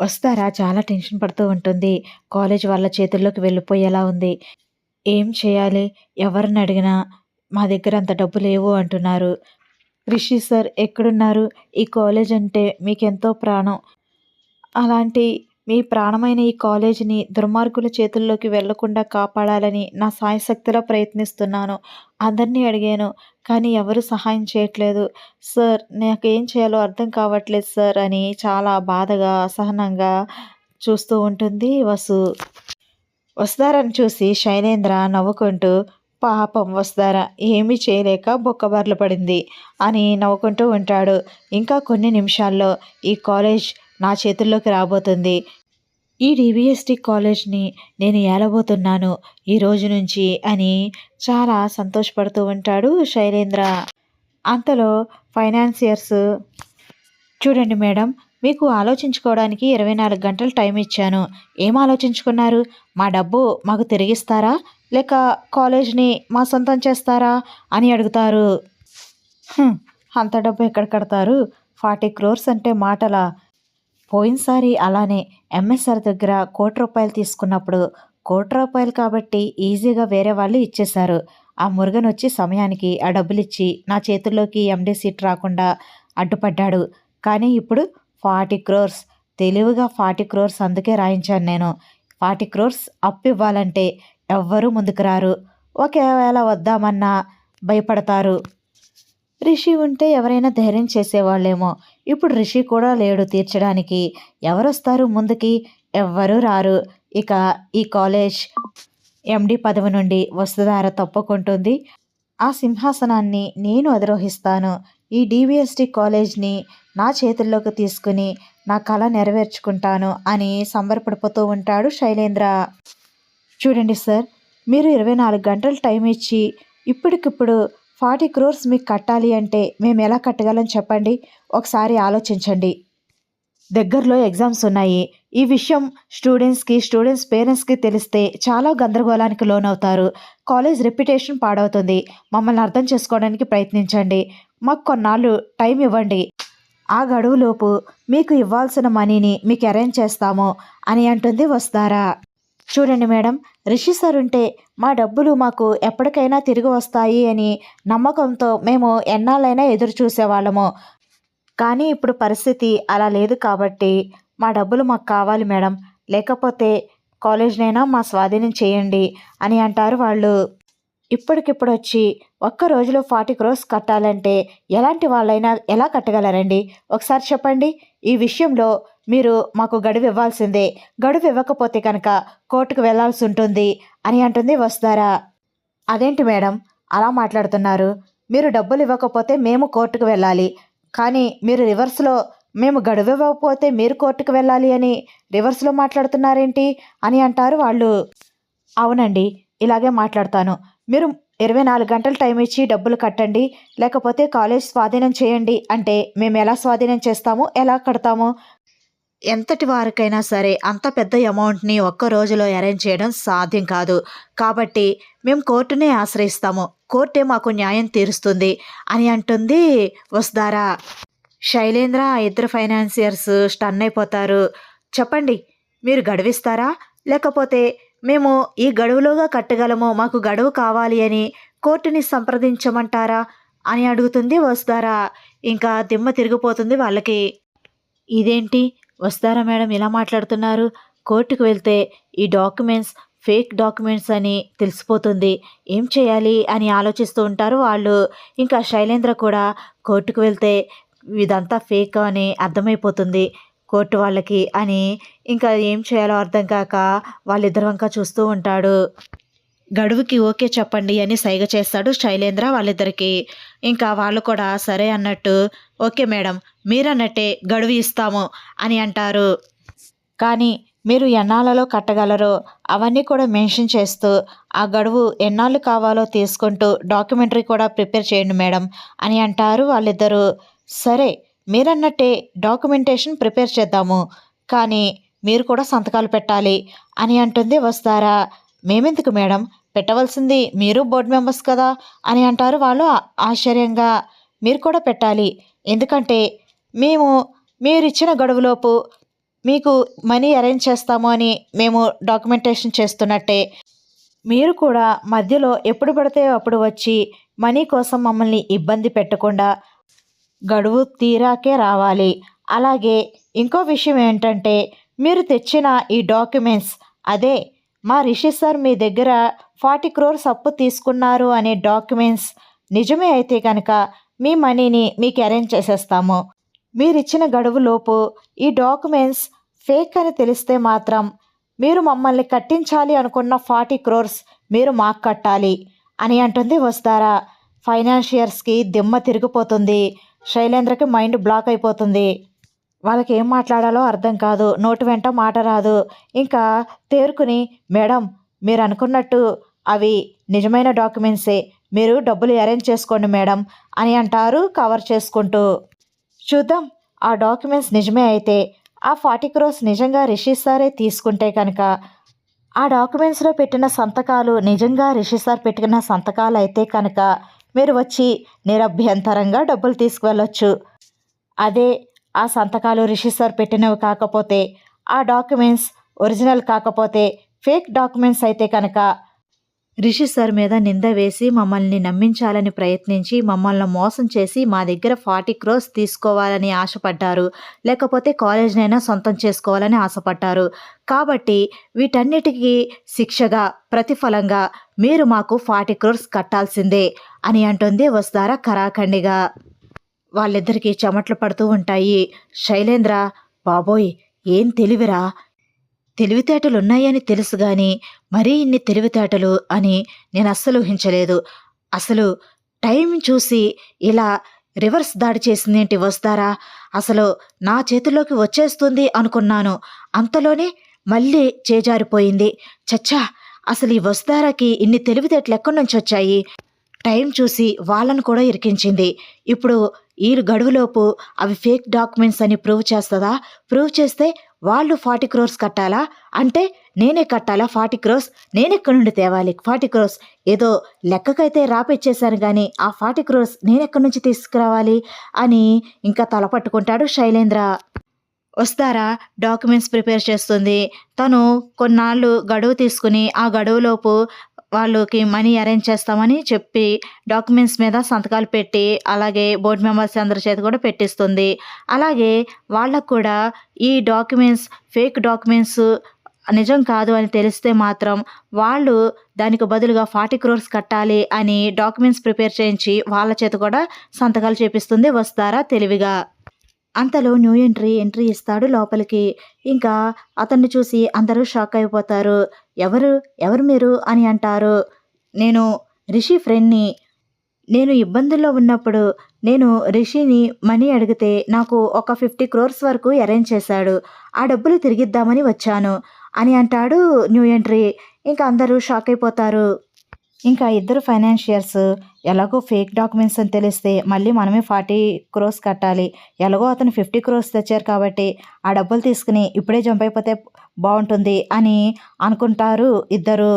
వస్తారా చాలా టెన్షన్ పడుతూ ఉంటుంది. కాలేజ్ వాళ్ళ చేతుల్లోకి వెళ్ళిపోయేలా ఉంది. ఏం చేయాలి? ఎవరిని అడిగినా మా దగ్గర అంత డబ్బు లేవు అంటున్నారు. రిషి సార్ ఎక్కడున్నారు? ఈ కాలేజ్ అంటే మీకెంతో ప్రాణం. అలాంటి మీ ప్రాణమైన ఈ కాలేజీని దుర్మార్గుల చేతుల్లోకి వెళ్ళకుండా కాపాడాలని నా సాయశక్తిలో ప్రయత్నిస్తున్నాను. అందరినీ అడిగాను. కానీ ఎవరు సహాయం చేయట్లేదు. సార్ నాకు ఏం చేయాలో అర్థం కావట్లేదు సార్ అని చాలా బాధగా, అసహనంగా చూస్తూ ఉంటుంది వసు. వస్తారని చూసి శైలేంద్ర నవ్వుకుంటూ పాపం వస్తారా ఏమీ చేయలేక బొక్కబార్లు పడింది అని నవ్వుకుంటూ ఉంటాడు. ఇంకా కొన్ని నిమిషాల్లో ఈ కాలేజ్ నా చేతుల్లోకి రాబోతుంది. ఈ డీబీఎస్టీ కాలేజ్‌ని నేను ఏలబోతున్నాను ఈ రోజు నుంచి అని చాలా సంతోషపడుతూ ఉంటాడు శైలేంద్ర. అంతలో ఫైనాన్సియర్స్ చూడండి మేడం మీకు ఆలోచించుకోవడానికి 24 గంటలు టైం ఇచ్చాను. ఏం ఆలోచించుకున్నారు? మా డబ్బు మాకు తిరిగిస్తారా? లేక కాలేజ్‌ని మా సొంతం చేస్తారా? అని అడుగుతారు. అంత డబ్బు ఎక్కడ కడతారు? 40 క్రోర్స్ అంటే మాటలా? పోయినసారి అలానే ఎంఎస్ఆర్ దగ్గర కోటి రూపాయలు తీసుకున్నప్పుడు కోటి రూపాయలు కాబట్టి ఈజీగా వేరే వాళ్ళు ఇచ్చేశారు. ఆ మురుగన్ వచ్చి సమయానికి ఆ డబ్బులిచ్చి నా చేతుల్లోకి ఎండీ సీట్ రాకుండా అడ్డుపడ్డాడు. కానీ ఇప్పుడు 40 క్రోర్స్ తెలివిగా 40 క్రోర్స్ అందుకే రాయించాను నేను. 40 క్రోర్స్ అప్పు ఇవ్వాలంటే ఎవ్వరూ ముందుకు రారు. ఒకవేళ వద్దామన్నా భయపడతారు. రిషి ఉంటే ఎవరైనా ధైర్యం చేసేవాళ్ళేమో. ఇప్పుడు రిషి కూడా లేడు తీర్చడానికి. ఎవరొస్తారు ముందుకి? ఎవ్వరూ రారు. ఇక ఈ కాలేజ్ ఎండీ పదవి నుండి వసుధార తప్పుకుంటుంది. ఆ సింహాసనాన్ని నేను అధిరోహిస్తాను. ఈ డీవీఎస్టీ కాలేజ్‌ని నా చేతుల్లోకి తీసుకుని నా కళ నెరవేర్చుకుంటాను అని సంబరపడిపోతూ ఉంటాడు శైలేంద్ర. చూడండి సార్ మీరు 24 గంటలు టైం ఇచ్చి ఇప్పటికిప్పుడు 40 క్రోర్స్ మీకు కట్టాలి అంటే మేము ఎలా కట్టగలం చెప్పండి? ఒకసారి ఆలోచించండి. దగ్గరలో ఎగ్జామ్స్ ఉన్నాయి. ఈ విషయం స్టూడెంట్స్‌కి, స్టూడెంట్స్ పేరెంట్స్‌కి తెలిస్తే చాలా గందరగోళానికి లోనవుతారు. కాలేజ్ రెప్యుటేషన్ పాడవుతుంది. మమ్మల్ని అర్థం చేసుకోవడానికి ప్రయత్నించండి. మాకు కొన్నాళ్ళు టైం ఇవ్వండి. ఆ గడువులోపు మీకు ఇవ్వాల్సిన మనీని మీకు అరేంజ్ చేస్తాము అని అంటుంది వస్తారా చూడండి మేడం రిషి సార్ ఉంటే మా డబ్బులు మాకు ఎప్పటికైనా తిరిగి వస్తాయి అని నమ్మకంతో మేము ఎన్నాళ్ళైనా ఎదురు చూసేవాళ్ళము. కానీ ఇప్పుడు పరిస్థితి అలా లేదు కాబట్టి మా డబ్బులు మాకు కావాలి మేడం. లేకపోతే కాలేజ్‌నైనా మా స్వాధీనం చేయండి అని అంటారు వాళ్ళు. ఇప్పటికిప్పుడొచ్చి ఒక్క రోజులో 40 క్రోర్స్ కట్టాలంటే ఎలాంటి వాళ్ళైనా ఎలా కట్టగలరండి? ఒకసారి చెప్పండి. ఈ విషయంలో మీరు మాకు గడువు ఇవ్వాల్సిందే. గడువు ఇవ్వకపోతే కనుక కోర్టుకు వెళ్ళాల్సుంటుంది అని అంటుంది వస్తారా అదేంటి మేడం అలా మాట్లాడుతున్నారు? మీరు డబ్బులు ఇవ్వకపోతే మేము కోర్టుకు వెళ్ళాలి. కానీ మీరు రివర్స్‌లో మేము గడువు ఇవ్వకపోతే మీరు కోర్టుకు వెళ్ళాలి అని రివర్స్‌లో మాట్లాడుతున్నారేంటి? అని అంటారు వాళ్ళు. అవునండి ఇలాగే మాట్లాడతాను. మీరు 24 గంటలు టైం ఇచ్చి డబ్బులు కట్టండి. లేకపోతే కాలేజ్ స్వాధీనం చేయండి అంటే మేము ఎలా స్వాధీనం చేస్తాము? ఎలా కడతాము? ఎంతటి వారికైనా సరే అంత పెద్ద అమౌంట్‌ని ఒక్క రోజులో అరేంజ్ చేయడం సాధ్యం కాదు. కాబట్టి మేము కోర్టునే ఆశ్రయిస్తాము. కోర్టే మాకు న్యాయం తీరుస్తుంది అని అంటుంది వస్తారా శైలేంద్ర ఇద్దరు ఫైనాన్సియర్స్ స్టన్ అయిపోతారు. చెప్పండి మీరు గడువిస్తారా? లేకపోతే మేము ఈ గడువులోగా కట్టగలము. మాకు గడువు కావాలి అని కోర్టుని సంప్రదించమంటారా? అని అడుగుతుంది వస్తారా ఇంకా దిమ్మ తిరిగిపోతుంది వాళ్ళకి. ఇదేంటి వస్తారా మేడం ఇలా మాట్లాడుతున్నారు? కోర్టుకు వెళ్తే ఈ డాక్యుమెంట్స్ ఫేక్ డాక్యుమెంట్స్ అని తెలిసిపోతుంది. ఏం చేయాలి? అని ఆలోచిస్తూ ఉంటారు వాళ్ళు. ఇంకా శైలేంద్ర కూడా కోర్టుకు వెళ్తే ఇదంతా ఫేక్ అని అర్థమైపోతుంది కోర్టు వాళ్ళకి అని ఇంకా ఏం చేయాలో అర్థం కాక వాళ్ళిద్దరి వంక చూస్తూ ఉంటాడు. గడువుకి ఓకే చెప్పండి అని సైగ చేస్తాడు శైలేంద్ర వాళ్ళిద్దరికి ఇంకా వాళ్ళు కూడా సరే అన్నట్టు ఓకే మేడం మీరన్నట్టే గడువు ఇస్తాము అని అంటారు. కానీ మీరు ఎన్నాళ్ళలో కట్టగలరో అవన్నీ కూడా మెన్షన్ చేస్తూ ఆ గడువు ఎన్నాళ్ళు కావాలో తీసుకుంటూ డాక్యుమెంటరీ కూడా ప్రిపేర్ చేయండి మేడం అని అంటారు వాళ్ళిద్దరూ. సరే మీరన్నట్టే డాక్యుమెంటేషన్ ప్రిపేర్ చేద్దాము. కానీ మీరు కూడా సంతకాలు పెట్టాలి అని అంటుంది వస్తారా మేమెందుకు మేడం పెట్టవలసింది మీరు బోర్డ్ మెంబర్స్ కదా అని అంటారు వాళ్ళు ఆశ్చర్యంగా. మీరు కూడా పెట్టాలి. ఎందుకంటే మేము మీరిచ్చిన గడువులోపు మీకు మనీ అరేంజ్ చేస్తాము అని మేము డాక్యుమెంటేషన్ చేస్తున్నట్టే మీరు కూడా మధ్యలో ఎప్పుడు పడితే అప్పుడు వచ్చి మనీ కోసం మమ్మల్ని ఇబ్బంది పెట్టకుండా గడువు తీరాకే రావాలి. అలాగే ఇంకో విషయం ఏంటంటే మీరు తెచ్చిన ఈ డాక్యుమెంట్స్ అదే మా రిషి సార్ మీ దగ్గర ఫార్టీ క్రోర్స్ అప్పు తీసుకున్నారు అనే డాక్యుమెంట్స్ నిజమే అయితే కనుక మీ మనీని మీకు అరేంజ్ చేసేస్తాము. మీరిచ్చిన గడువులోపు ఈ డాక్యుమెంట్స్ ఫేక్ అని తెలిస్తే మాత్రం మీరు మమ్మల్ని కట్టించాలి అనుకున్న ఫార్టీ క్రోర్స్ మీరు మాకు కట్టాలి. అని అంటుంది వస్తారా? ఫైనాన్షియర్స్కి దిమ్మ తిరిగిపోతుంది. శైలేంద్రకి మైండ్ బ్లాక్ అయిపోతుంది. వాళ్ళకి ఏం మాట్లాడాలో అర్థం కాదు. నోటి వెంట మాట రాదు. ఇంకా తేరుకుని మేడం మీరు అనుకున్నట్టు అవి నిజమైన డాక్యుమెంట్సే. మీరు డబ్బులు అరేంజ్ చేసుకోండి మేడం అని అంటారు కవర్ చేసుకుంటూ. చూద్దాం ఆ డాక్యుమెంట్స్ నిజమే అయితే. ఆ ఫార్టీ క్రోస్ నిజంగా రిషి సారే తీసుకుంటే కనుక. ఆ డాక్యుమెంట్స్లో పెట్టిన సంతకాలు నిజంగా రిషి సార్ పెట్టిన సంతకాలు అయితే కనుక. మీరు వచ్చి నిరభ్యంతరంగా డబ్బులు తీసుకువెళ్ళొచ్చు. అదే ఆ సంతకాలు రిజిస్టర్ పెట్టినవి కాకపోతే ఆ డాక్యుమెంట్స్ ఒరిజినల్ కాకపోతే ఫేక్ డాక్యుమెంట్స్ అయితే కనుక రిషి సార్ మీద నింద వేసి మమ్మల్ని నమ్మించాలని ప్రయత్నించి మమ్మల్ని మోసం చేసి మా దగ్గర ఫార్టీ క్రోస్ తీసుకోవాలని ఆశపడ్డారు. లేకపోతే కాలేజ్నైనా సొంతం చేసుకోవాలని ఆశపడ్డారు. కాబట్టి వీటన్నిటికీ శిక్షగా ప్రతిఫలంగా మీరు మాకు ఫార్టీ క్రోర్స్ కట్టాల్సిందే అని అంటుంది వస్తారా కరాఖండిగా. వాళ్ళిద్దరికీ చెమట్లు పడుతూ ఉంటాయి. శైలేంద్ర బాబోయ్ ఏం తెలివిరా? తెలివితేటలు ఉన్నాయని తెలుసు గాని మరీ ఇన్ని తెలివితేటలు అని నేను అస్సలు ఊహించలేదు. అసలు టైం చూసి ఇలా రివర్స్ దాడి చేసిందేంటి వస్తారా? అసలు నా చేతిలోకి వచ్చేస్తుంది అనుకున్నాను. అంతలోనే మళ్ళీ చేజారిపోయింది. చచ్చా! అసలు ఈ వస్తారాకి ఇన్ని తెలివితేటలు ఎక్కడి నుంచి వచ్చాయి? టైం చూసి వాళ్ళను కూడా ఇరికించింది. ఇప్పుడు ఈ గడువులోపు అవి ఫేక్ డాక్యుమెంట్స్ అని ప్రూవ్ చేస్తుందా? ప్రూవ్ చేస్తే వాళ్ళు ఫార్టీ క్రోర్స్ కట్టాలా? అంటే నేనే కట్టాలా ఫార్టీ క్రోర్స్? నేను ఎక్కడి నుండి తేవాలి? ఫార్టీ క్రోర్స్. ఏదో లెక్కకైతే రాపిచ్చేశాను కానీ ఆ ఫార్టీ క్రోర్స్ నేను ఎక్కడి నుంచి తీసుకురావాలి? అని ఇంకా తల పట్టుకుంటాడు శైలేంద్ర. వస్తారా? డాక్యుమెంట్స్ ప్రిపేర్ చేస్తుంది. తను కొన్నాళ్ళు గడువు తీసుకుని ఆ గడువులోపు వాళ్ళకి మనీ అరేంజ్ చేస్తామని చెప్పి డాక్యుమెంట్స్ మీద సంతకాలు పెట్టి అలాగే బోర్డు మెంబర్స్ అందరి చేత కూడా పెట్టిస్తుంది. అలాగే వాళ్ళకు కూడా ఈ డాక్యుమెంట్స్ ఫేక్ డాక్యుమెంట్స్ నిజం కాదు అని తెలిస్తే మాత్రం వాళ్ళు దానికి బదులుగా ఫార్టీ క్రోర్స్ కట్టాలి అని డాక్యుమెంట్స్ ప్రిపేర్ చేయించి వాళ్ళ చేత కూడా సంతకాలు చేపిస్తుంది వస్తారా తెలివిగా. అంతలో న్యూ ఎంట్రీ ఎంట్రీ ఇస్తాడు లోపలికి. ఇంకా అతన్ని చూసి అందరూ షాక్ అయిపోతారు. ఎవరు? ఎవరు మీరు? అని అంటారు. నేను రిషి ఫ్రెండ్ని. నేను ఇబ్బందుల్లో ఉన్నప్పుడు నేను రిషిని మనీ అడిగితే నాకు ఒక ఫిఫ్టీ క్రోర్స్ వరకు అరేంజ్ చేశాడు. ఆ డబ్బులు తిరిగిద్దామని వచ్చాను. అని అంటాడు న్యూ ఎంట్రీ. ఇంకా అందరూ షాక్ అయిపోతారు. ఇంకా ఇద్దరు ఫైనాన్షియర్స్ ఎలాగో ఫేక్ డాక్యుమెంట్స్ అని తెలిస్తే మళ్ళీ మనమే ఫార్టీ క్రోస్ కట్టాలి. ఎలాగో అతను ఫిఫ్టీ క్రోస్ తెచ్చారు కాబట్టి ఆ డబ్బులు తీసుకుని ఇప్పుడే జంప్ అయిపోతే బాగుంటుంది అని అనుకుంటారు ఇద్దరు.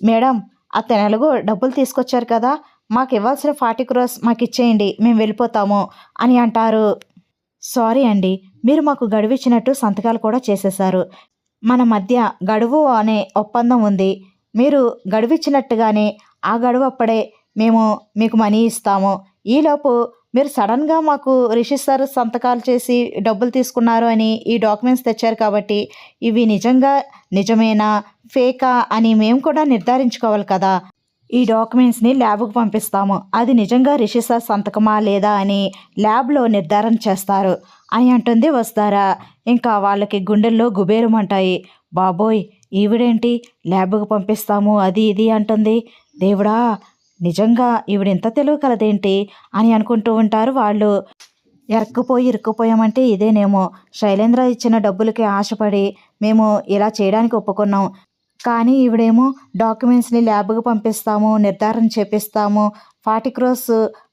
మేడం అతను ఎలాగో డబ్బులు తీసుకొచ్చారు కదా మాకు ఇవ్వాల్సిన ఫార్టీ క్రోస్ మాకు ఇచ్చేయండి మేము వెళ్ళిపోతాము అని అంటారు. సారీ అండి మీరు మాకు గడువిచ్చినట్టు సంతకాలు కూడా చేసేశారు. మన మధ్య గడువు అనే ఒప్పందం ఉంది. మీరు గడువిచ్చినట్టుగానే ఆ గడువు అప్పుడే మేము మీకు మనీ ఇస్తాము. ఈలోపు మీరు సడన్గా మాకు రిషి సార్ సంతకాలు చేసి డబ్బులు తీసుకున్నారు అని ఈ డాక్యుమెంట్స్ తెచ్చారు కాబట్టి ఇవి నిజంగా నిజమేనా ఫేకా అని మేము కూడా నిర్ధారించుకోవాలి కదా. ఈ డాక్యుమెంట్స్ని ల్యాబ్కు పంపిస్తాము. అది నిజంగా రిషి సార్ సంతకమా లేదా అని ల్యాబ్లో నిర్ధారణ చేస్తారు. అని అంటుంది వస్తారా ఇంకా వాళ్ళకి గుండెల్లో గుబేరమంటాయి బాబోయ్ ఈవిడేంటి? ల్యాబ్కు పంపిస్తాము అది ఇది అంటుంది. దేవుడా నిజంగా ఈవిడ ఇంత తెలివి కలదేంటి అని అనుకుంటూ ఉంటారు వాళ్ళు. ఎరక్కుపోయి ఇరుక్కుపోయామంటే ఇదేనేమో. శైలేంద్ర ఇచ్చిన డబ్బులకి ఆశపడి మేము ఇలా చేయడానికి ఒప్పుకున్నాం. కానీ ఈవిడేమో డాక్యుమెంట్స్ని ల్యాబ్కి పంపిస్తాము నిర్ధారణ చేపిస్తాము ఫార్టీ క్రోస్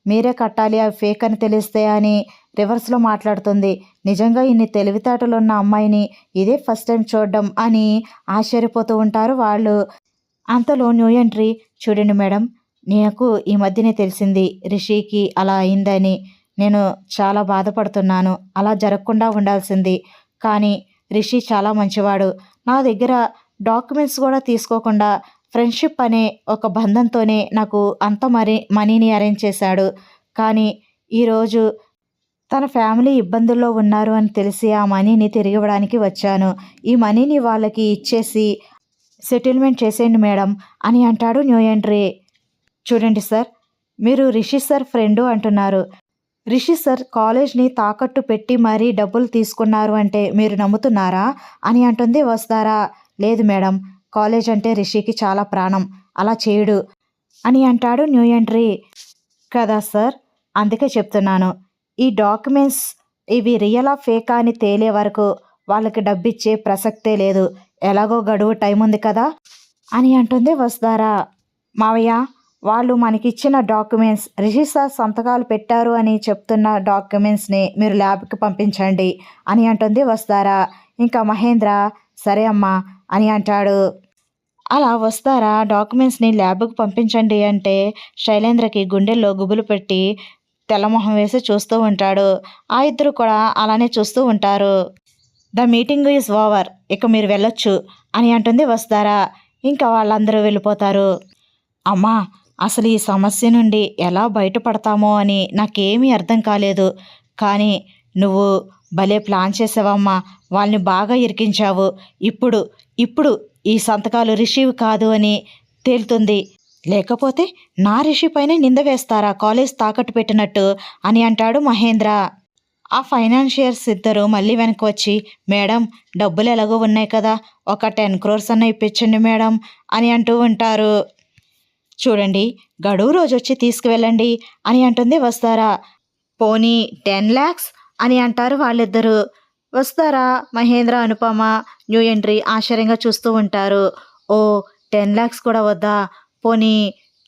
మీరే కట్టాలి అవి ఫేక్ అని తెలిస్తే అని రివర్స్లో మాట్లాడుతుంది. నిజంగా ఇన్ని తెలివితేటలు ఉన్న అమ్మాయిని ఇదే ఫస్ట్ టైం చూడడం అని ఆశ్చర్యపోతూ ఉంటారు వాళ్ళు. అంతలో న్యూ ఎంట్రీ చూడండి మేడం నాకు ఈ మధ్యనే తెలిసింది రిషికి అలా అయిందని. నేను చాలా బాధపడుతున్నాను అలా జరగకుండా ఉండాల్సింది. కానీ రిషి చాలా మంచివాడు. నా దగ్గర డాక్యుమెంట్స్ కూడా తీసుకోకుండా ఫ్రెండ్షిప్ అనే ఒక బంధంతోనే నాకు అంత మరి మనీని అరేంజ్ చేశాడు. కానీ ఈరోజు తన ఫ్యామిలీ ఇబ్బందుల్లో ఉన్నారు అని తెలిసి ఆ మనీని తిరిగి ఇవ్వడానికి వచ్చాను. ఈ మనీని వాళ్ళకి ఇచ్చేసి సెటిల్మెంట్ చేసేయండి మేడం అని అంటాడు న్యూ ఎంట్రీ. చూడండి సార్ మీరు రిషి సార్ ఫ్రెండు అంటున్నారు. రిషి సార్ కాలేజ్ని తాకట్టు పెట్టి మరీ డబ్బులు తీసుకున్నారు అంటే మీరు నమ్ముతున్నారా అని అంటుంది వస్తారా లేదు మేడం కాలేజ్ అంటే రిషికి చాలా ప్రాణం. అలా చేయడు అని అంటాడు న్యూ ఎంట్రీ. కదా సార్? అందుకే చెప్తున్నాను. ఈ డాక్యుమెంట్స్ ఇవి రియలా ఫేకా అని తేలే వరకు వాళ్ళకి డబ్బిచ్చే ప్రసక్తే లేదు. ఎలాగో గడువు టైం ఉంది కదా? అని అంటుంది వస్తారా మావయ్య వాళ్ళు మనకిచ్చిన డాక్యుమెంట్స్ రిషి సార్ సంతకాలు పెట్టారు అని చెప్తున్న డాక్యుమెంట్స్ని మీరు ల్యాబ్కి పంపించండి అని అంటుంది వస్తారా ఇంకా మహేంద్ర సరే అమ్మా అని అంటాడు. అలా వస్తారా? డాక్యుమెంట్స్ని ల్యాబ్కు పంపించండి అంటే శైలేంద్రకి గుండెల్లో గుబులు పెట్టి తెల్లమొహం వేసి చూస్తూ ఉంటాడు. ఆ ఇద్దరు కూడా అలానే చూస్తూ ఉంటారు. The meeting is over. ఇక మీరు వెళ్ళొచ్చు అని అంటుంది వస్తారా ఇంకా వాళ్ళందరూ వెళ్ళిపోతారు. అమ్మా అసలు ఈ సమస్య నుండి ఎలా బయటపడతామో అని నాకేమీ అర్థం కాలేదు. కానీ నువ్వు భలే ప్లాన్ చేసావమ్మా. వాళ్ళని బాగా ఇరికించావు. ఇప్పుడు ఇప్పుడు ఈ సంతకాలు రిషీవ్ కాదు అని తేలుతుంది. లేకపోతే నా రిషి పైన నింద వేస్తారా? కాలేజ్ తాకట్టు పెట్టినట్టు అని అంటాడు మహేంద్ర. ఆ ఫైనాన్షియర్స్ ఇద్దరు మళ్ళీ వెనక్కి వచ్చి మేడం డబ్బులు ఎలాగో ఉన్నాయి కదా ఒక టెన్ క్రోర్స్ అన్న ఇప్పించండి మేడం అని అంటూ ఉంటారు. చూడండి గడువు రోజు వచ్చి తీసుకువెళ్ళండి అని అంటుంది వస్తారా. పోనీ టెన్ ల్యాక్స్ అని అంటారు వాళ్ళిద్దరూ. వస్తారా మహేంద్ర అనుపమ? న్యూ ఎంట్రీ ఆశ్చర్యంగా చూస్తూ ఉంటారు. ఓ టెన్ ల్యాక్స్ కూడా వద్దా? పోనీ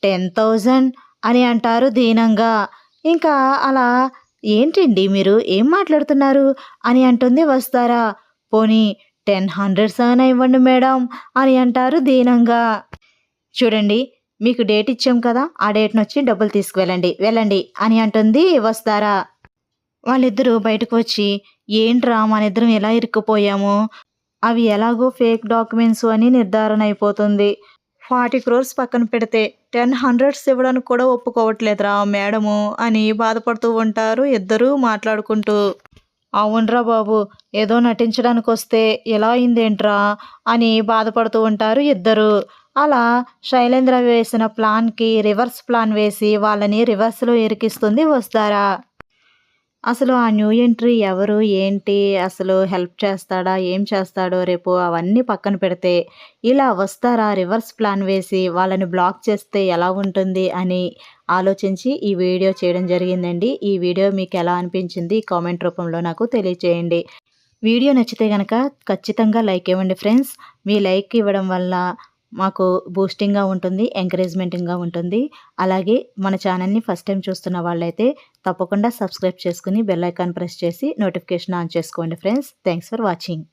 టెన్ థౌజండ్ అని అంటారు దీనంగా. ఇంకా అలా ఏంటండి మీరు ఏం మాట్లాడుతున్నారు? అని అంటుంది వస్తారా? పోనీ టెన్ హండ్రెడ్స్ అయినా ఇవ్వండి మేడం అని అంటారు దీనంగా. చూడండి మీకు డేట్ ఇచ్చాం కదా ఆ డేట్ని వచ్చి డబ్బులు తీసుకువెళ్ళండి వెళ్ళండి అని అంటుంది వస్తారా? వాళ్ళిద్దరూ బయటకు వచ్చి ఏంట్రా మన ఇద్దరం ఎలా ఇరుక్కుపోయాము? అవి ఎలాగో ఫేక్ డాక్యుమెంట్స్ అని నిర్ధారణ అయిపోతుంది. ఫార్టీ క్రోర్స్ పక్కన పెడితే టెన్ హండ్రెడ్స్ ఇవ్వడానికి కూడా ఒప్పుకోవట్లేదురా మేడము అని బాధపడుతూ ఉంటారు ఇద్దరూ మాట్లాడుకుంటూ. అవునరా బాబు ఏదో నటించడానికి వస్తే ఎలా అయిందేంట్రా అని బాధపడుతూ ఉంటారు ఇద్దరు. అలా శైలేంద్ర వేసిన ప్లాన్కి రివర్స్ ప్లాన్ వేసి వాళ్ళని రివర్స్లో ఇరికిస్తుంది వస్తారా. అసలు ఆ న్యూ ఎంట్రీ ఎవరు ఏంటి అసలు హెల్ప్ చేస్తాడా ఏం చేస్తాడో రేపు అవన్నీ పక్కన పెడితే ఇలా వస్తారా రివర్స్ ప్లాన్ వేసి వాళ్ళని బ్లాక్ చేస్తే ఎలా ఉంటుంది అని ఆలోచించి ఈ వీడియో చేయడం జరిగిందండి. ఈ వీడియో మీకు ఎలా అనిపించింది కామెంట్ రూపంలో నాకు తెలియచేయండి. వీడియో నచ్చితే కనుక ఖచ్చితంగా లైక్ ఇవ్వండి ఫ్రెండ్స్. మీ లైక్ ఇవ్వడం వల్ల మాకు బూస్టింగ్గా ఉంటుంది ఎంకరేజ్మెంటింగ్గా ఉంటుంది. అలాగే మన ఛానల్ని ఫస్ట్ టైం చూస్తున్న వాళ్ళైతే తప్పకుండా సబ్స్క్రైబ్ చేసుకుని బెల్ ఐకాన్ ప్రెస్ చేసి నోటిఫికేషన్ ఆన్ చేసుకోండి ఫ్రెండ్స్ థ్యాంక్స్ ఫర్ వాచింగ్